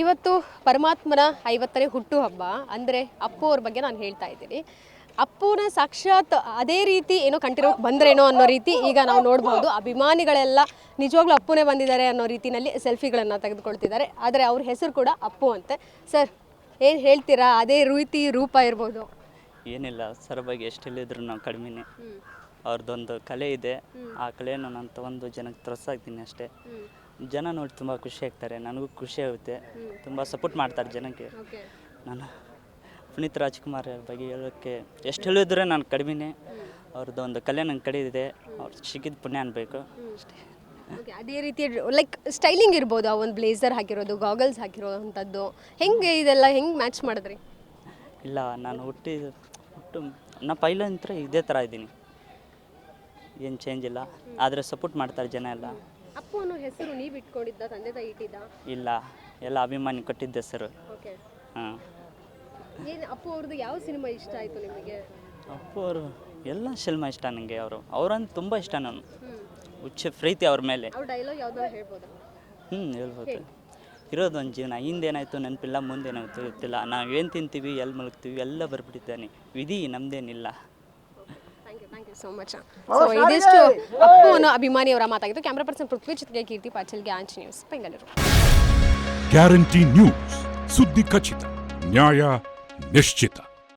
ಇವತ್ತು ಪರಮಾತ್ಮನ ಐವತ್ತನೇ ಹುಟ್ಟುಹಬ್ಬ. ಅಂದರೆ ಅಪ್ಪು ಅವ್ರ ಬಗ್ಗೆ ನಾನು ಹೇಳ್ತಾ ಇದ್ದೀನಿ. ಅಪ್ಪುನ ಸಾಕ್ಷಾತ್ ಅದೇ ರೀತಿ ಏನೋ ಕಂಟಿರೋ ಬಂದ್ರೇನೋ ಅನ್ನೋ ರೀತಿ ಈಗ ನಾವು ನೋಡ್ಬೋದು. ಅಭಿಮಾನಿಗಳೆಲ್ಲ ನಿಜವಾಗ್ಲೂ ಅಪ್ಪುನೇ ಬಂದಿದ್ದಾರೆ ಅನ್ನೋ ರೀತಿನಲ್ಲಿ ಸೆಲ್ಫಿಗಳನ್ನು ತೆಗೆದುಕೊಳ್ತಿದ್ದಾರೆ. ಆದರೆ ಅವ್ರ ಹೆಸರು ಕೂಡ ಅಪ್ಪು ಅಂತೆ. ಸರ್ ಏನು ಹೇಳ್ತೀರಾ? ಅದೇ ರೀತಿ ರೂಪ ಇರ್ಬೋದು. ಏನಿಲ್ಲ ಸರ್ ಬಗ್ಗೆ ಎಷ್ಟು ಹೇಳಿದ್ರು ನಾವು ಕಡಿಮೆನೆ. ಅವ್ರದ್ದೊಂದು ಕಲೆ ಇದೆ. ಆ ಕಲೆಯನ್ನು ನಾನು ತಗೊಂಡು ಜನಕ್ಕೆ ತೋರಿಸ್ತಾಯಿದ್ದೀನಿ ಅಷ್ಟೇ. ಜನ ನೋಡಿ ತುಂಬ ಖುಷಿ ಆಗ್ತಾರೆ. ನನಗೂ ಖುಷಿ ಆಗುತ್ತೆ. ತುಂಬ ಸಪೋರ್ಟ್ ಮಾಡ್ತಾರೆ ಜನಕ್ಕೆ. ನಾನು ಪುನೀತ್ ರಾಜ್ಕುಮಾರ್ ಅವ್ರ ಬಗ್ಗೆ ಹೇಳೋಕ್ಕೆ ಎಷ್ಟು ಹೇಳಿದ್ರೆ ನಾನು ಕಡಿಮೆನೇ. ಅವ್ರದ್ದು ಒಂದು ಕಲೆ ನಂಗೆ ಕಡೆ ಇದೆ ಅವ್ರು ಸಿಕ್ಕಿದ ಪುಣ್ಯ ಅನ್ಬೇಕು. ಅಷ್ಟೇ. ಅದೇ ರೀತಿ ಲೈಕ್ ಸ್ಟೈಲಿಂಗ್ ಇರ್ಬೋದು. ಆ ಒಂದು ಬ್ಲೇಸರ್ ಹಾಕಿರೋದು ಗಾಗಲ್ಸ್ ಹಾಕಿರೋವಂಥದ್ದು. ಹೆಂಗೆ ಇದೆಲ್ಲ ಹೆಂಗೆ ಮ್ಯಾಚ್ ಮಾಡಿದ್ರಿ? ಇಲ್ಲ ನಾನು ಹುಟ್ಟಿ ಹುಟ್ಟು ನಾ ಪೈಲಂತ್ರ ಇದೇ ಥರ ಇದ್ದೀನಿ. ಏನು ಚೇಂಜ್ ಇಲ್ಲ. ಆದರೆ ಸಪೋರ್ಟ್ ಮಾಡ್ತಾರೆ ಜನ ಎಲ್ಲ. ಅಪ್ಪು ಅನ್ನೋ ಹೆಸರು ನೀವು ಇಟ್ಕೊಂಡಿದ್ದ ತಂದೆ ತಾಯಿ ಇಟ್ಟಿದ್ದ? ಇಲ್ಲ. ಎಲ್ಲ ಅಭಿಮಾನಿ ಕೊಟ್ಟಿದ್ದೆ ಸರ್ ಓಕೆ ಹಾಂ. ಏನು ಅಪ್ಪು ಅವ್ರದ್ದು ಯಾವ ಸಿನಿಮಾ ಇಷ್ಟ ಆಯಿತು ನಿಮಗೆ? ಅಪ್ಪು ಅವರು ಎಲ್ಲ ಸಿನಿಮಾ ಇಷ್ಟ ನನಗೆ ಅವರು. ಅವರಂತ ತುಂಬ ಇಷ್ಟ ನಾನು. ಹುಚ್ಚ ಪ್ರೀತಿ ಅವ್ರ ಮೇಲೆ. ಅವ್ರ ಡೈಲಾಗ್ ಯಾವ್ದಾದ್ರು ಹೇಳ್ಬೋದಾ? ಹ್ಞೂ ಹೇಳ್ಬೋದು. ಇರೋದೊಂದು ಒಂದು ಜೀವನ. ಹಿಂದೇನಾಯಿತು ನೆನಪಿಲ್ಲ ಮುಂದೇನಾಯ್ತು ಗೊತ್ತಿಲ್ಲ. ನಾವು ಏನು ತಿಂತೀವಿ ಎಲ್ಲಿ ಮಲಗ್ತೀವಿ ಎಲ್ಲ ಬರ್ಬಿಟ್ಟಿದ್ದಾನೆ. ವಿಧಿ ನಮ್ಮದೇನಿಲ್ಲ thank you thank you so much so ಇದಿಷ್ಟು ಅಪ್ಪು ಅನ್ನೋ ಅಭಿಮಾನಿಯವರ ಮಾತಾಗಿದ್ದು ಕ್ಯಾಮ್ರಾ ಪರ್ಸನ್ ಪೃಥ್ವಿ ಜೊತೆಗೆ ಕೀರ್ತಿ ಪಾಚಲ್ಗೆ ಆಂಚ್ ನ್ಯೂಸ್ ಬೆಂಗಳೂರು ಗ್ಯಾರಂಟಿ ನ್ಯೂಸ್ ಸುದ್ದಿ ಖಚಿತ ನ್ಯಾಯ ನಿಶ್ಚಿತ.